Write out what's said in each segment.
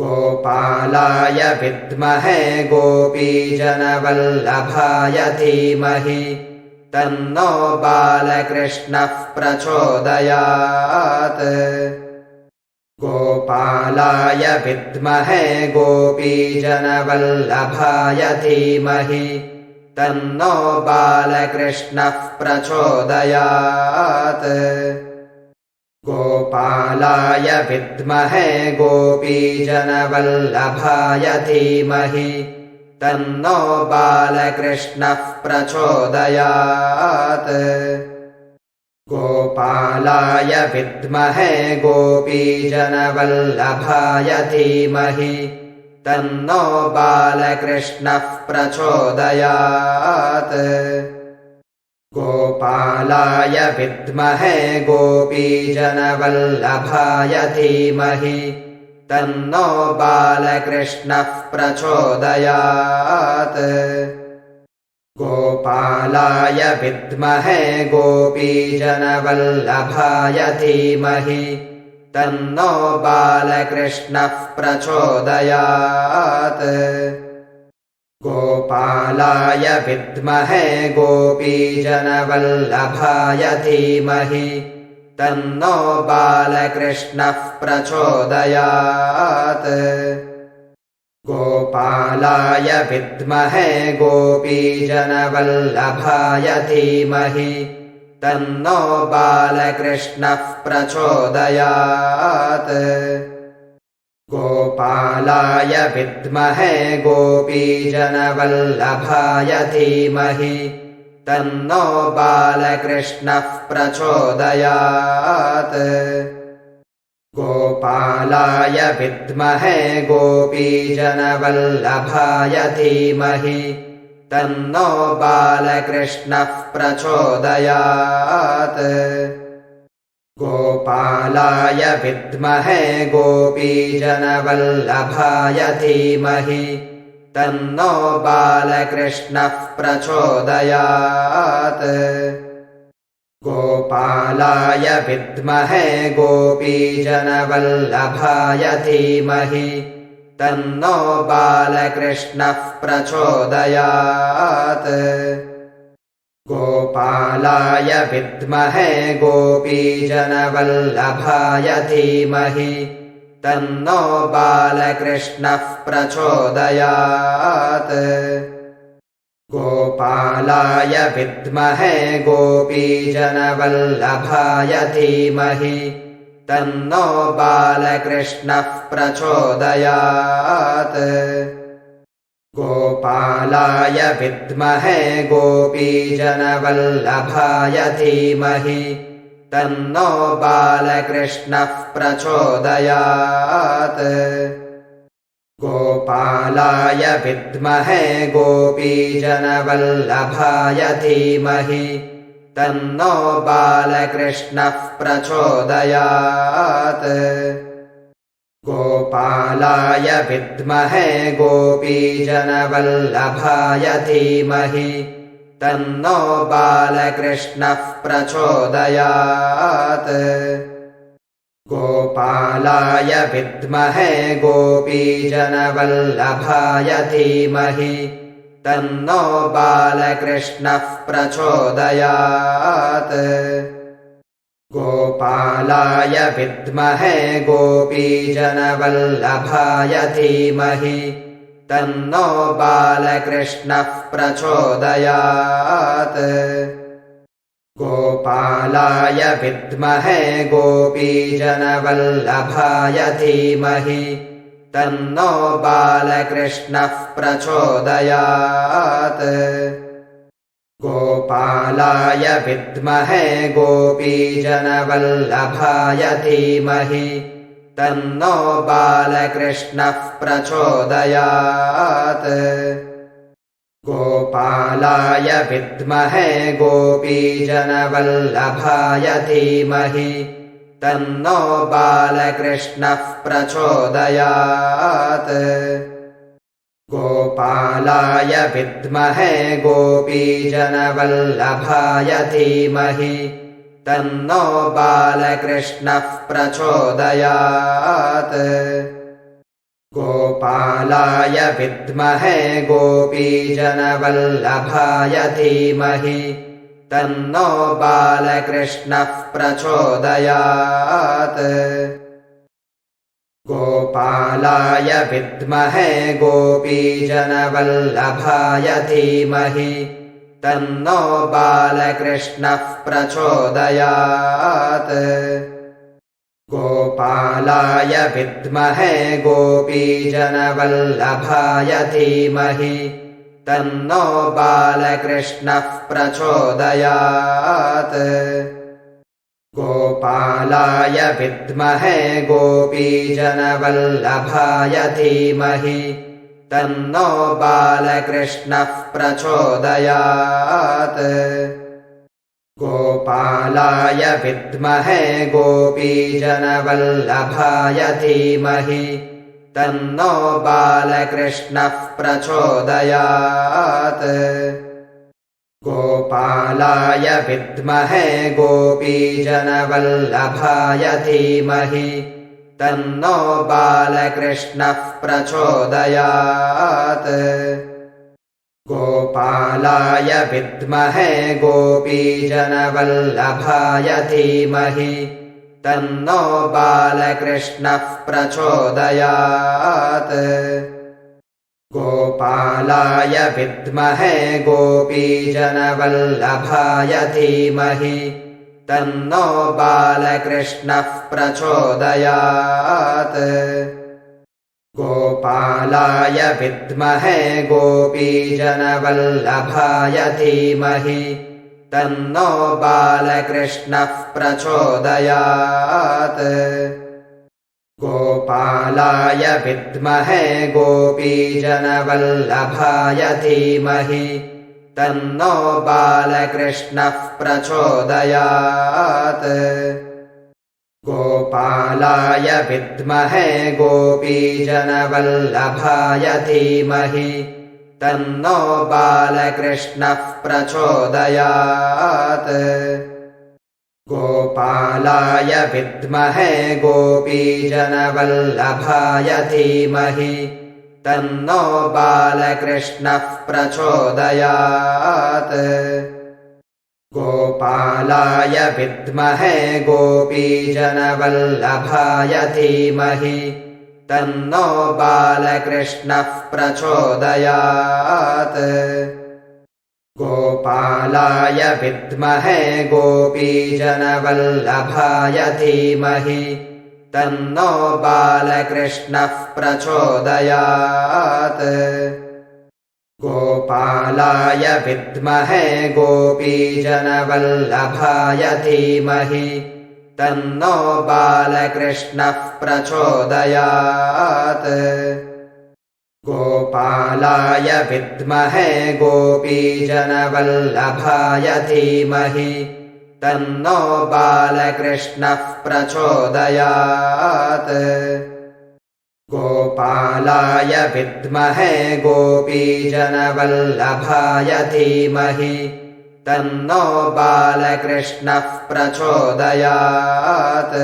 गोपालाय विद्महे गोपीजनवल्लभाय धीमहि। तन्नो बालकृष्णः प्रचोदयात्। गोपालाय विद्महे गोपीजनवल्लभाय धीमहि। तन्नो बालकृष्णः प्रचोदयात् गोपालाय विद्महे गोपीजनवल्लभाय धीमहि। तन्नो बालकृष्णः प्रचोदयात्। गोपालाय विद्महे गोपीजनवल्लभाय धीमहि। तन्नो बालकृष्णः प्रचोदयात् गोपालाय विद्महे गोपीजनवल्लभाय धीमहि। तन्नो बालकृष्णः प्रचोदयात्। गोपालाय विद्महे गोपीजनवल्लभाय धीमहि। तन्नो बालकृष्णः प्रचोदयात् गोपालाय विद्महे गोपीजनवल्लभाय धीमहि। तन्नो बालकृष्णः प्रचोदयात्। गोपालाय विद्महे गोपीजनवल्लभाय धीमहि। तन्नो बालकृष्णः प्रचोदयात् गोपालाय विद्महे गोपीजनवल्लभाय धीमहि। तन्नो बालकृष्णः प्रचोदयात्। गोपालाय विद्महे गोपीजनवल्लभाय धीमहि। तन्नो बालकृष्णः प्रचोदयात् गोपालाय विद्महे गोपीजनवल्लभाय धीमहि। तन्नो बालकृष्णः प्रचोदयात्। गोपालाय विद्महे गोपीजनवल्लभाय धीमहि। तन्नो बालकृष्णः प्रचोदयात् गोपालाय विद्महे गोपीजनवल्लभाय धीमहि। तन्नो बालकृष्णः प्रचोदयात्। गोपालाय विद्महे गोपीजनवल्लभाय धीमहि। तन्नो बालकृष्णः प्रचोदयात् गोपालाय विद्महे गोपीजनवल्लभाय धीमहि। तन्नो बालकृष्णः प्रचोदयात्। गोपालाय विद्महे गोपीजनवल्लभाय धीमहि। तन्नो बालकृष्णः प्रचोदयात् गोपालाय विद्महे गोपीजनवल्लभाय धीमहि। तन्नो बालकृष्णः प्रचोदयात्। गोपालाय विद्महे गोपीजनवल्लभाय धीमहि। तन्नो बालकृष्णः प्रचोदयात् गोपालाय विद्महे गोपीजनवल्लभाय धीमहि। तन्नो बालकृष्णः प्रचोदयात्। गोपालाय विद्महे गोपीजनवल्लभाय धीमहि। तन्नो बालकृष्णः प्रचोदयात् गोपालाय विद्महे गोपीजनवल्लभाय धीमहि। तन्नो बालकृष्णः प्रचोदयात्। गोपालाय विद्महे गोपीजनवल्लभाय धीमहि। तन्नो बालकृष्णः प्रचोदयात् गोपालाय विद्महे गोपीजनवल्लभाय धीमहि। तन्नो बालकृष्णः प्रचोदयात्। गोपालाय विद्महे गोपीजनवल्लभाय धीमहि। तन्नो बालकृष्णः प्रचोदयात् गोपालाय विद्महे गोपीजनवल्लभाय धीमहि। तन्नो बालकृष्णः प्रचोदयात्। गोपालाय विद्महे गोपीजनवल्लभाय धीमहि। तन्नो बालकृष्णः प्रचोदयात् गोपालाय विद्महे गोपीजनवल्लभाय धीमहि। तन्नो बालकृष्णः प्रचोदयात्। गोपालाय विद्महे गोपीजनवल्लभाय धीमहि। तन्नो बालकृष्णः प्रचोदयात् गोपालाय विद्महे गोपीजनवल्लभाय धीमहि। तन्नो बालकृष्णः प्रचोदयात्। गोपालाय विद्महे गोपीजनवल्लभाय धीमहि। तन्नो बालकृष्णः प्रचोदयात् गोपालाय विद्महे गोपीजनवल्लभाय धीमहि। तन्नो बालकृष्णः प्रचोदयात्। गोपालाय विद्महे गोपीजनवल्लभाय धीमहि। तन्नो बालकृष्णः प्रचोदयात् गोपालाय विद्महे गोपीजनवल्लभाय धीमहि। तन्नो बालकृष्णः प्रचोदयात्। गोपालाय विद्महे गोपीजनवल्लभाय धीमहि। तन्नो बालकृष्णः प्रचोदयात् गोपालाय विद्महे गोपीजनवल्लभाय धीमहि। तन्नो बालकृष्णः प्रचोदयात्। गोपालाय विद्महे गोपीजनवल्लभाय धीमहि। तन्नो बालकृष्णः प्रचोदयात् गोपालाय विद्महे गोपीजनवल्लभाय धीमहि। तन्नो बालकृष्णः प्रचोदयात्। गोपालाय विद्महे गोपीजनवल्लभाय धीमहि। तन्नो बालकृष्णः प्रचोदयात् गोपालाय विद्महे गोपीजनवल्लभाय धीमहि तन्नो बालकृष्णः प्रचोदयात्। गोपालाय विद्महे गोपीजनवल्लभाय धीमहि तन्नो बालकृष्णः प्रचोदयात्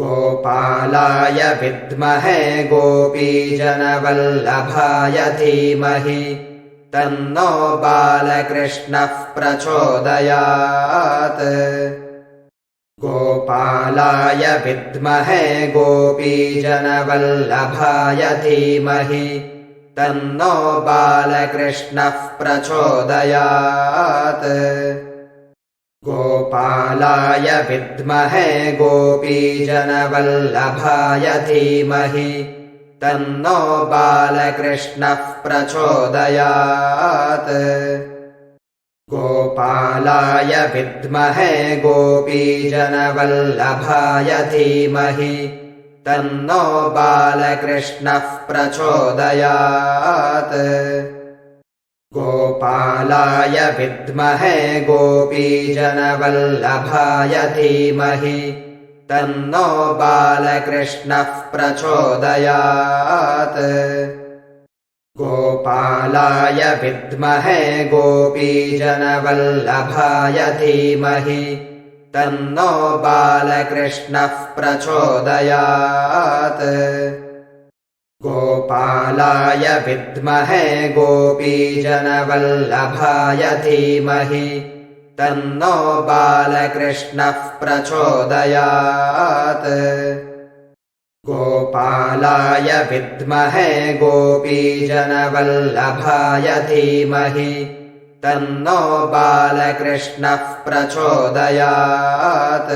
गोपालाय विद्महे गोपीजनवल्लभाय धीमहि। तन्नो बालकृष्णः प्रचोदयात्। गोपालाय विद्महे गोपीजनवल्लभाय धीमहि। तन्नो बालकृष्णः प्रचोदयात् गोपालाय विद्महे गोपीजनवल्लभाय धीमहि। तन्नो बालकृष्णः प्रचोदयात्। गोपालाय विद्महे गोपीजनवल्लभाय धीमहि। तन्नो बालकृष्णः प्रचोदयात् गोपालाय विद्महे गोपीजनवल्लभाय धीमहि। तन्नो बालकृष्णः प्रचोदयात्। गोपालाय विद्महे गोपीजनवल्लभाय धीमहि। तन्नो बालकृष्णः प्रचोदयात् गोपालाय विद्महे गोपीजनवल्लभाय धीमहि। तन्नो बालकृष्णः प्रचोदयात्। गोपालाय विद्महे गोपीजनवल्लभाय धीमहि। तन्नो बालकृष्णः प्रचोदयात्